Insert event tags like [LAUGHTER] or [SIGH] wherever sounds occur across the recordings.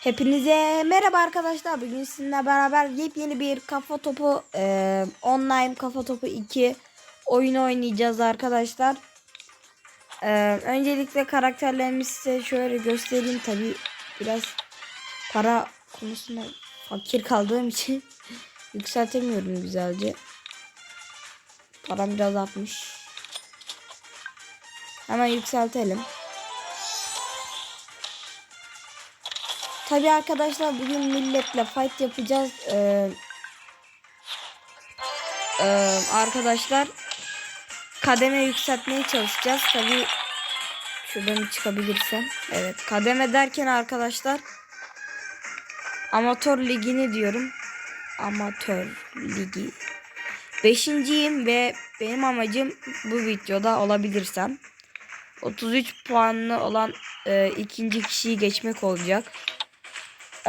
Hepinize merhaba arkadaşlar. Bugün sizinle beraber yepyeni bir kafa topu e, online kafa topu 2 oyunu oynayacağız arkadaşlar. E, öncelikle karakterlerimizi size şöyle göstereyim. Tabi biraz para konusunda fakir kaldığım için [LAUGHS] yükseltemiyorum güzelce. Param biraz artmış. Hemen yükseltelim. Tabi arkadaşlar bugün milletle fight yapacağız. Ee, e, arkadaşlar kademe yükseltmeye çalışacağız. Tabi şuradan çıkabilirsem. Evet kademe derken arkadaşlar amatör ligini diyorum. Amatör ligi. Beşinciyim ve benim amacım bu videoda olabilirsem 33 puanlı olan e, ikinci kişiyi geçmek olacak.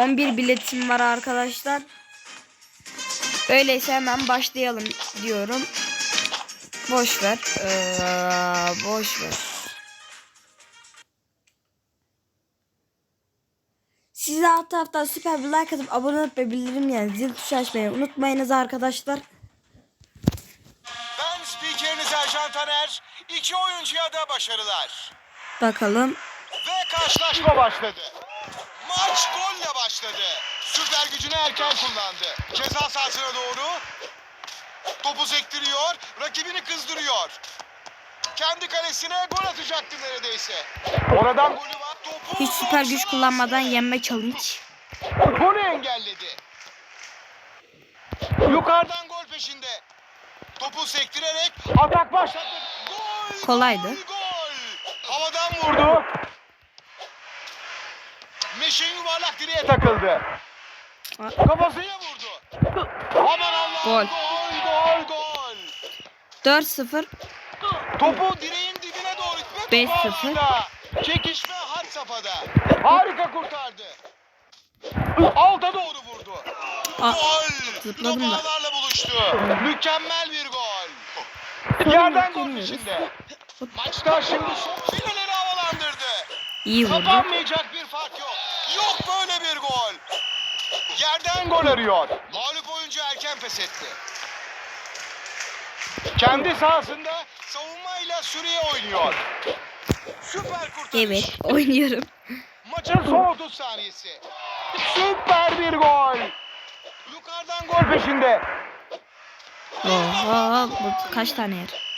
11 biletim var arkadaşlar. Öyleyse hemen başlayalım diyorum. Boş ver. Ee, boş ver. Size alt taraftan süper bir like atıp abone olup ve bildirim yani zil tuşu açmayı unutmayınız arkadaşlar. Ben spikeriniz Ercan Taner. İki oyuncuya da başarılar. Bakalım. Ve karşılaşma başladı. Maç golle başladı. Süper gücünü erken kullandı. Ceza sahasına doğru. Topu sektiriyor. Rakibini kızdırıyor. Kendi kalesine gol atacaktı neredeyse. Oradan golü var. Topu Hiç süper güç 90 kullanmadan yenme challenge. Golü engelledi. Yukarıdan gol peşinde. Topu sektirerek atak başladı. Gol! Kolaydı. Gol! gol! Havadan vurdu. Meşin yuvarlak direğe takıldı. Kafasıya vurdu. Aman Allah'ım Gol. gol gol gol. 4-0. Topu direğin dibine doğru itme. 5-0. topağında. Çekişme had safhada. Harika kurtardı. Alta doğru vurdu. Ah, Gol. zıpladım da. Buluştu. Mükemmel bir gol. Yerden gol peşinde. Maçta şimdi son fileleri havalandırdı. İyi vurdu. Kapanmayacak bir fark yok. Yok böyle bir gol. Yerden gol arıyor. Mağlup oyuncu erken pes etti. Kendi sahasında savunmayla süreye oynuyor. Süper kurtarış. Evet oynuyorum. Maçın son [LAUGHS] 30 saniyesi. Süper bir gol. Yukarıdan gol peşinde. Oha bu kaç tane yer?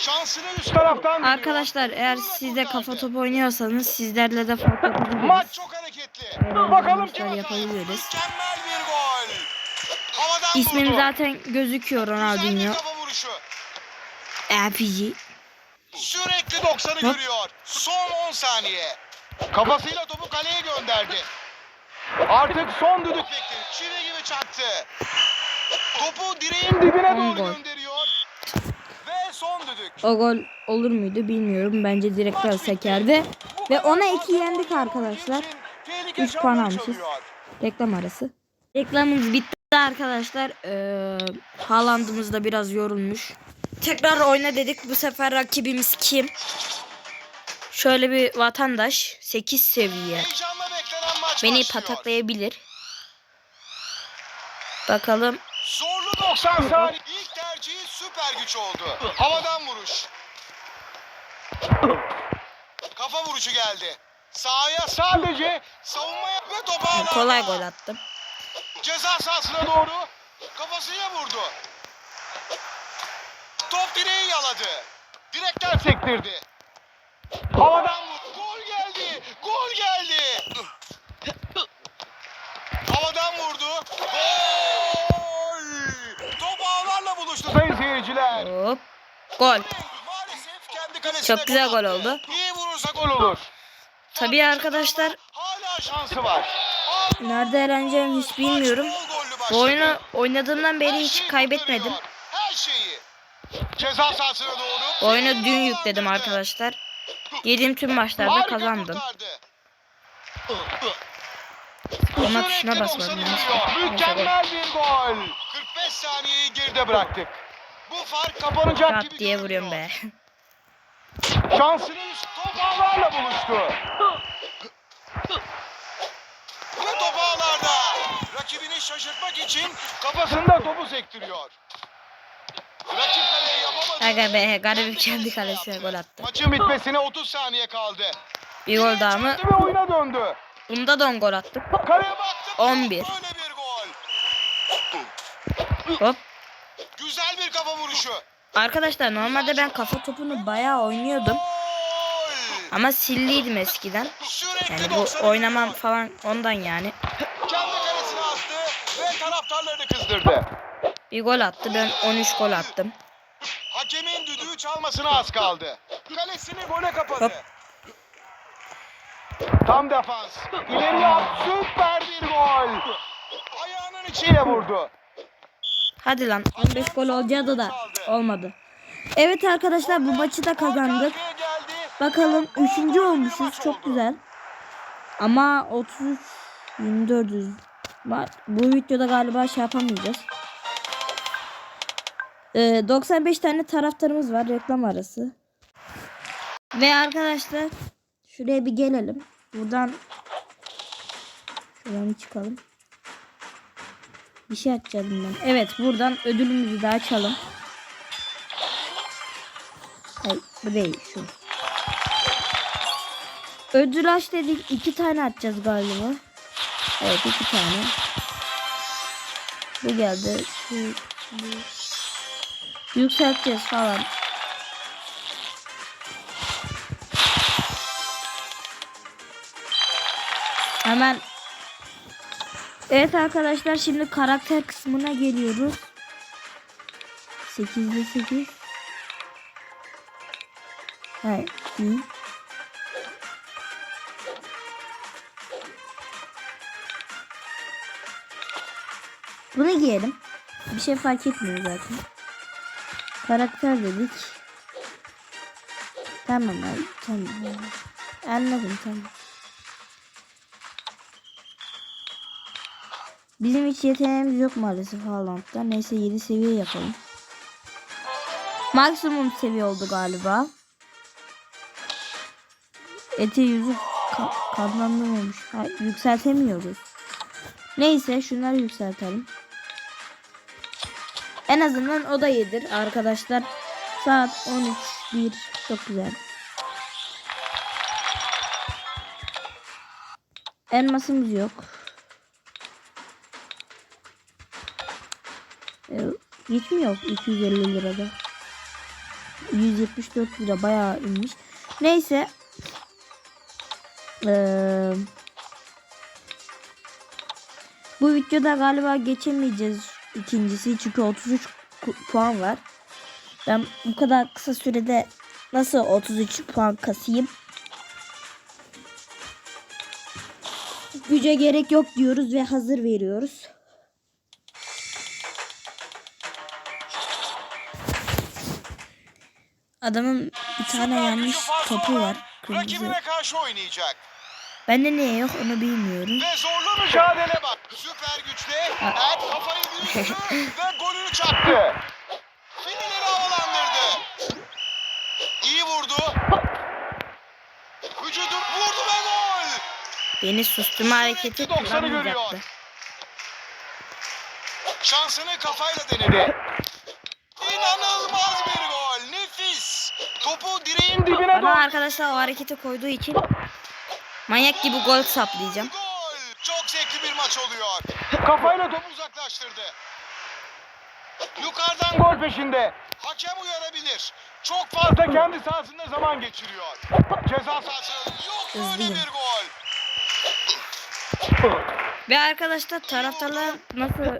Şansını üst taraftan. Arkadaşlar eğer siz de kafa topu oynuyorsanız sizlerle de fark yapabiliriz. Maç çok hareketli. Ee, Bakalım kim yapabiliriz. Mükemmel bir gol. Havadan İsmim vurdu. zaten gözüküyor Ronaldinho. Epici. Sürekli 90'ı Hop. görüyor. Son 10 saniye. Kafasıyla topu kaleye gönderdi. Artık son düdük bekliyor. Çivi gibi çaktı. Topu direğin dibine doğru gol. gönderiyor. Ve son düdük. O gol olur muydu bilmiyorum. Bence Maç bitti. sekerdi. Ve ona iki yendik arkadaşlar. için tehlike Üç puan çanları almışız. Reklam arası. Reklamımız bitti arkadaşlar. Ee, Haaland'ımız da biraz yorulmuş. Tekrar oyna dedik. Bu sefer rakibimiz kim? Şöyle bir vatandaş. 8 seviye. Beni pataklayabilir. Bakalım. Zorlu 90 saniye. Tercihi süper güç oldu. Havadan vuruş. Kafa vuruşu geldi. Sahaya sadece savunmaya ve topa ağlarla. Kolay gol attım. Ceza sahasına doğru kafasıyla vurdu. Top direği yaladı. Direkten sektirdi. Havadan vurdu. Gol geldi. Gol geldi. Havadan vurdu. Gol! Top ağlarla buluştu sayın seyirciler. Hop. Gol. Maalesef kendi kalesine Çok güzel gol oldu. İyi vurursa gol olur. Tabii arkadaşlar Hala şansı var. nerede eğleneceğimi hiç bilmiyorum. Bu oyunu oynadığımdan beri hiç kaybetmedim. Her şeyi. Ceza sahasına doğru. Bu oyunu dün yükledim arkadaşlar. Yediğim tüm maçlarda kazandım. Sürekli tuşuna basmadım. 90'ı yanlış. vuruyor. Neyse, gol. Mükemmel bir gol. 45 saniyeyi geride bıraktık. Fark kapanacak Rat gibi diye görünüyor. vuruyorum be. [LAUGHS] Şansını üst top ağlarla buluştu. Ve şaşırtmak için kafasında topu sektiriyor. Rakip yapamadı. Aga be garibim kendi kalesine gol attı. Maçın bitmesine 30 saniye kaldı. Bir gol daha mı? Ve oyuna döndü. Bunda da 10 gol attık. Kaleye baktı. 11. Böyle bir gol. Hop. Kafa vuruşu. Arkadaşlar normalde ben kafa topunu bayağı oynuyordum. Ama silliydim eskiden. Yani bu 90'a oynamam falan ondan yani. Kendi kalesine attı ve taraftarlarını kızdırdı. Bir gol attı ben 13 gol attım. Hakemin düdüğü çalmasına az kaldı. Kalesini gole kapadı. Hop. Tam defans. İleri at. Süper bir gol. Ayağının içiyle vurdu. Hadi lan 15 gol olacaktı da olmadı. Evet arkadaşlar bu maçı da kazandık. Bakalım 3. olmuşuz çok güzel. Ama 33 2400 var. Bu videoda galiba şey yapamayacağız. Ee, 95 tane taraftarımız var reklam arası. Ve arkadaşlar şuraya bir gelelim. Buradan şuradan çıkalım. Bir şey açacağım ben. Evet buradan ödülümüzü de açalım. Hayır bu değil şu. Ödül aç dedik. iki tane atacağız galiba. Evet iki tane. Bu geldi. Şu, bu. Yükselteceğiz falan. Hemen Evet arkadaşlar şimdi karakter kısmına geliyoruz. 8'de 8. Hayır. iyi. Bunu giyelim. Bir şey fark etmiyor zaten. Karakter dedik. Tamam abi. Tamam. Anladım tamam. Bizim hiç yeteneğimiz yok maalesef Haaland'da. Neyse 7 seviye yapalım. Maksimum seviye oldu galiba. Ete yüzü ka katlanmamış. Yükseltemiyoruz. Neyse şunları yükseltelim. En azından o da yedir arkadaşlar. Saat 13 1 çok güzel. Elmasımız yok. Ee, hiç mi yok 250 lirada? 174 lira bayağı inmiş. Neyse. Ee, bu videoda galiba geçemeyeceğiz ikincisi çünkü 33 ku- puan var. Ben bu kadar kısa sürede nasıl 33 puan kasayım? Güce gerek yok diyoruz ve hazır veriyoruz. Adamın bir tane yanlış topu var. Kırmızı. Rakibine karşı oynayacak. Bende niye yok onu bilmiyorum. Ve zorlu mücadele bak. Süper güçle Ed kafayı büyüttü ve golünü çaktı. Finileri havalandırdı. İyi vurdu. Vücudu vurdu ve gol. Beni susturma hareketi Sürekli 90'ı görüyor. kullanmayacaktı. Şansını kafayla denedi. İnanılmaz bir. Topu direğin dibine Bana doğru. arkadaşlar o hareketi koyduğu için manyak gibi gol saplayacağım. Gol. Çok zevkli bir maç oluyor. Kafayla topu uzaklaştırdı. Yukarıdan gol peşinde. Hakem uyarabilir. Çok fazla kendi sahasında zaman geçiriyor. Ceza sahasına yok böyle Hızlıyım. bir gol. Ve arkadaşlar taraftarlar nasıl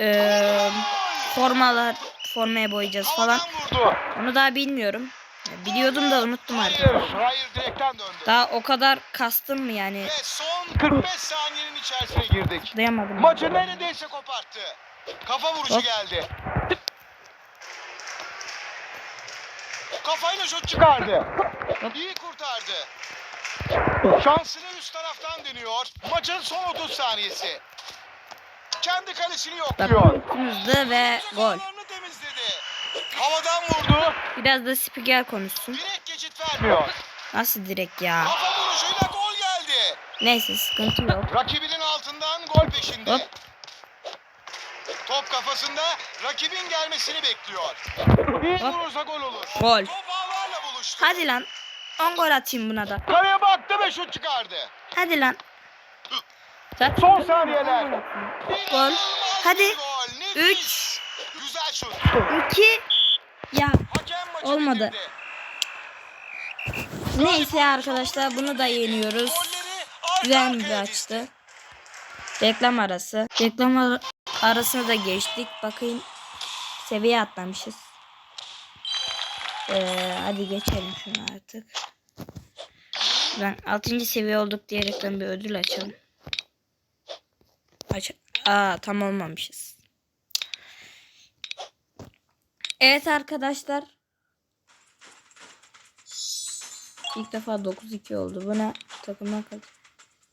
eee formalar formaya boyayacağız falan onu daha bilmiyorum. Biliyordum da unuttum artık. Hayır, hayır direkten döndü. Daha o kadar kastım mı yani Ve son 45 saniyenin içerisine girdik. duyamadım. Maçı neredeyse koparttı. Kafa vuruşu Hop. geldi. Kafayla şut çıkardı. Hop. İyi kurtardı. Şansını üst taraftan deniyor. Maçın son 30 saniyesi. Kendi kalesini yokluyor. hızlı ve gol. Havadan vurdu. Biraz da spiker konuşsun. Direkt geçit vermiyor. Nasıl direkt ya? Kafa vuruşuyla gol geldi. Neyse sıkıntı yok. Rakibinin altından gol peşinde. Hop. Top kafasında rakibin gelmesini bekliyor. Bir Hop. vurursa gol olur. Gol. Top ağlarla buluştu. Hadi lan. 10 gol atayım buna da. Kaleye baktı ve şut çıkardı. Hadi lan. Zaten Son saniyeler. Gol. Hadi. Gol. Nefis. 3 Güzel şut. 2 Ya Hakem maçı Olmadı. neyse arkadaşlar bunu da yeniyoruz. Güzel bir açtı. Reklam arası. Reklam ar- arasına da geçtik. Bakın seviye atlamışız. Ee, hadi geçelim şunu artık. Ben 6. seviye olduk diyerekten bir ödül açalım. Aç. Aa tam olmamışız. Evet arkadaşlar. İlk defa 9-2 oldu. Buna takımdan kaç?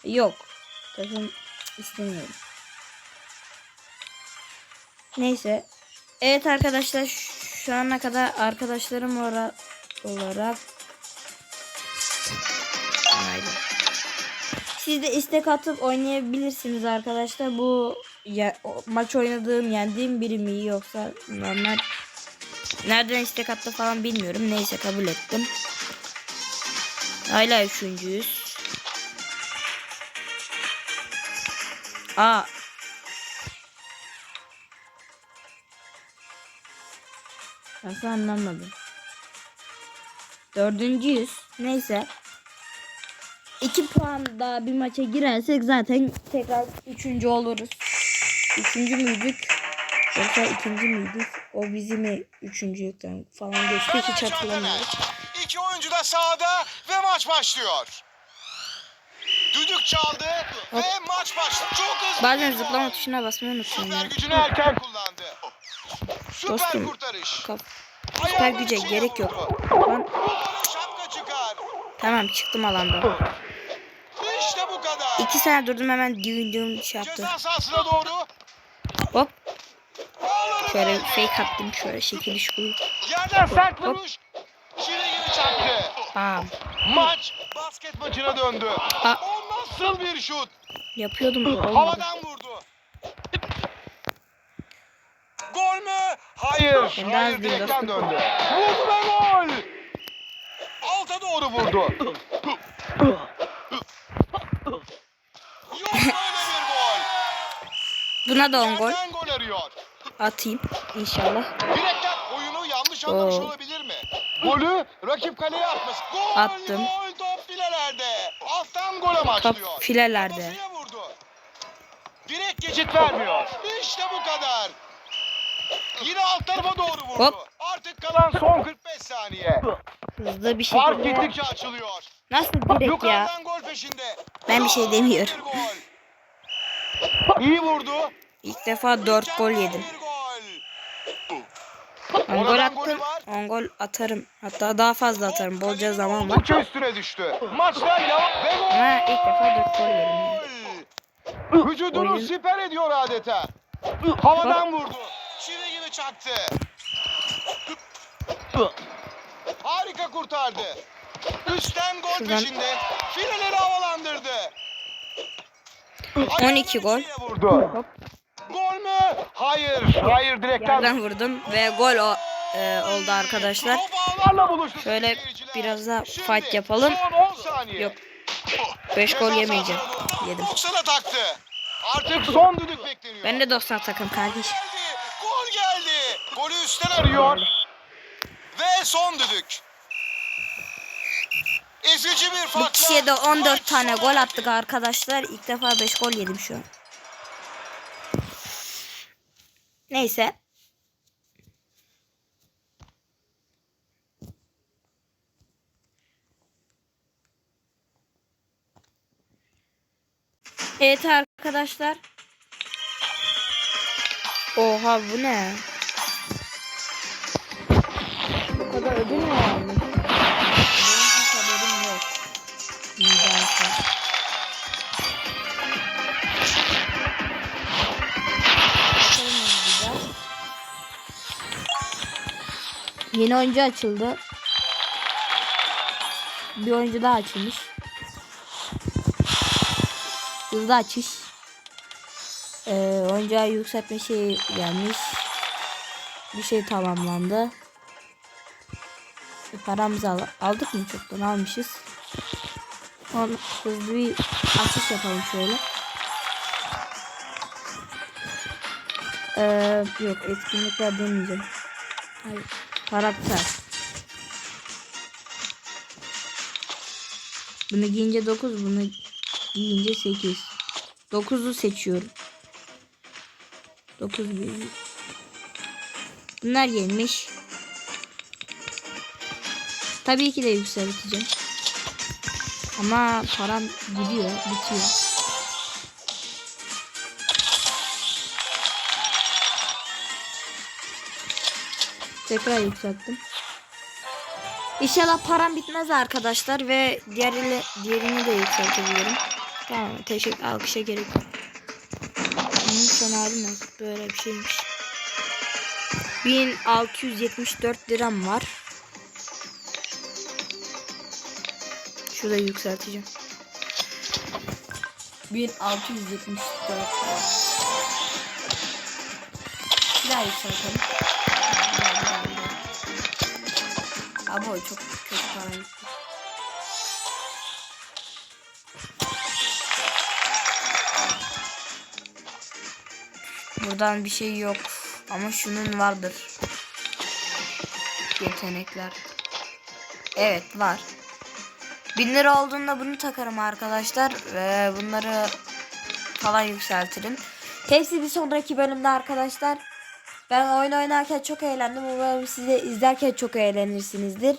Yok. Takım istemiyorum. Neyse. Evet arkadaşlar şu ana kadar arkadaşlarım olarak. Siz de istek atıp oynayabilirsiniz arkadaşlar. Bu ya, o- maç oynadığım, yendiğim biri mi yoksa normal nereden istek attı falan bilmiyorum. Neyse kabul ettim. Hala üçüncüyüz. Aa. Nasıl anlamadım. Dördüncüyüz. Neyse. İki puan daha bir maça girersek zaten tekrar üçüncü oluruz. Üçüncü müydük? Yoksa ikinci miydik? O bizi mi üçüncülükten falan geçti hiç hatırlamıyorum. Da sahada ve maç başlıyor. Düdük çaldı ve maç başladı. Çok hızlı. Bazen zıplama tuşuna basmayı unutuyorum Süper gücünü erken kullandı. Süper Dostum, kurtarış. Kaf Ayağının güce gerek yok. çıkar. tamam çıktım alandan. İşte bu kadar. İki sene durdum hemen düğün düğün şey yaptı. Ceza sahasına doğru. Hop şöyle fake attım şöyle şekil şukul. Yerden sert vuruş. Çaktı. Aa, Maç basket maçına döndü. Aa. O nasıl bir şut? yapıyordum olmadı. Havadan vurdu. Gol mü? Hayır. Daha Hayır direkten döndü. Vurdu ve gol. Alta doğru vurdu. Yok böyle bir gol. Buna da 10 gol gol arıyor. atayım inşallah. Direkten oyunu yanlış anlamış Oo. olabilir? Golü rakip kaleye atması. Gol, Attım. gol top filelerde. Alttan gol amaçlıyor. Top filelerde. Direkt geçit vermiyor. İşte bu kadar. Yine alt tarafa doğru vurdu. Hop. Artık kalan son 45 saniye. Hızlı bir Fark şekilde. gittikçe açılıyor. Nasıl direkt ya? Gol peşinde. Ben bir şey demiyorum. İyi vurdu. İlk defa 4 gol yedim. Gol. 10 gol attım. Var. 10 gol atarım. Hatta daha fazla atarım. Bolca zaman var. Oldukça üstüne düştü. Maçlar devam ve gol. Ama ilk defa 4 gol yedim. Vücudunu Oyun- siper ediyor adeta. Havadan vurdu. Çivi gibi çaktı. Harika kurtardı. Üstten gol Şuradan- peşinde. Fileleri havalandırdı. 12 gol. Vurdu. Hop. Gol mü? Hayır. Hayır direkten. Yerden vurdum ve gol o, e, oldu arkadaşlar. Şöyle biraz Şimdi fight yapalım. Son 10 saniye. Yok. 5 gol yemeyeceğim. Yedim. 90'a taktı. Artık son düdük bekleniyor. Ben de 90 takım kardeş. Gol geldi. Golü üstten arıyor. Ve son düdük. Ezici bir farkla. Bu kişiye de 14 maç tane gol attık arkadaşlar. İlk defa 5 gol yedim şu an. Neyse. Evet arkadaşlar. Oha bu ne? Bu kadar ödül mü varmış? Benim yok. Nedense. Yeni oyuncu açıldı. Bir oyuncu daha açılmış. Hızlı açış. Ee, oyuncağı yükseltme şeyi gelmiş. Bir şey tamamlandı. E, paramızı al- aldık mı çoktan almışız. Sonra hızlı bir açış yapalım şöyle. Ee, yok etkinlikler demeyeceğim. Hayır. Karakter. Bunu giyince 9, bunu giyince 8. 9'u seçiyorum. 9 bir. Bunlar gelmiş. Tabii ki de yükselteceğim. Ama param gidiyor, bitiyor. Tekrar yükselttim. İnşallah param bitmez arkadaşlar ve diğerini, diğerini de yükseltebilirim. Tamam teşekkür alkışa gerek yok. Bunun son hali nasıl? Böyle bir şeymiş. 1674 liram var. Şurada yükselteceğim. 1674 Bir daha yükseltelim. Abi o çok kötü para Buradan bir şey yok. Ama şunun vardır. Yetenekler. Evet var. 1000 lira olduğunda bunu takarım arkadaşlar. Ve bunları falan yükseltirim. Hepsi bir sonraki bölümde arkadaşlar. Ben oyun oynarken çok eğlendim. Umarım siz de izlerken çok eğlenirsinizdir.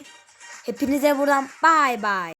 Hepinize buradan bay bay.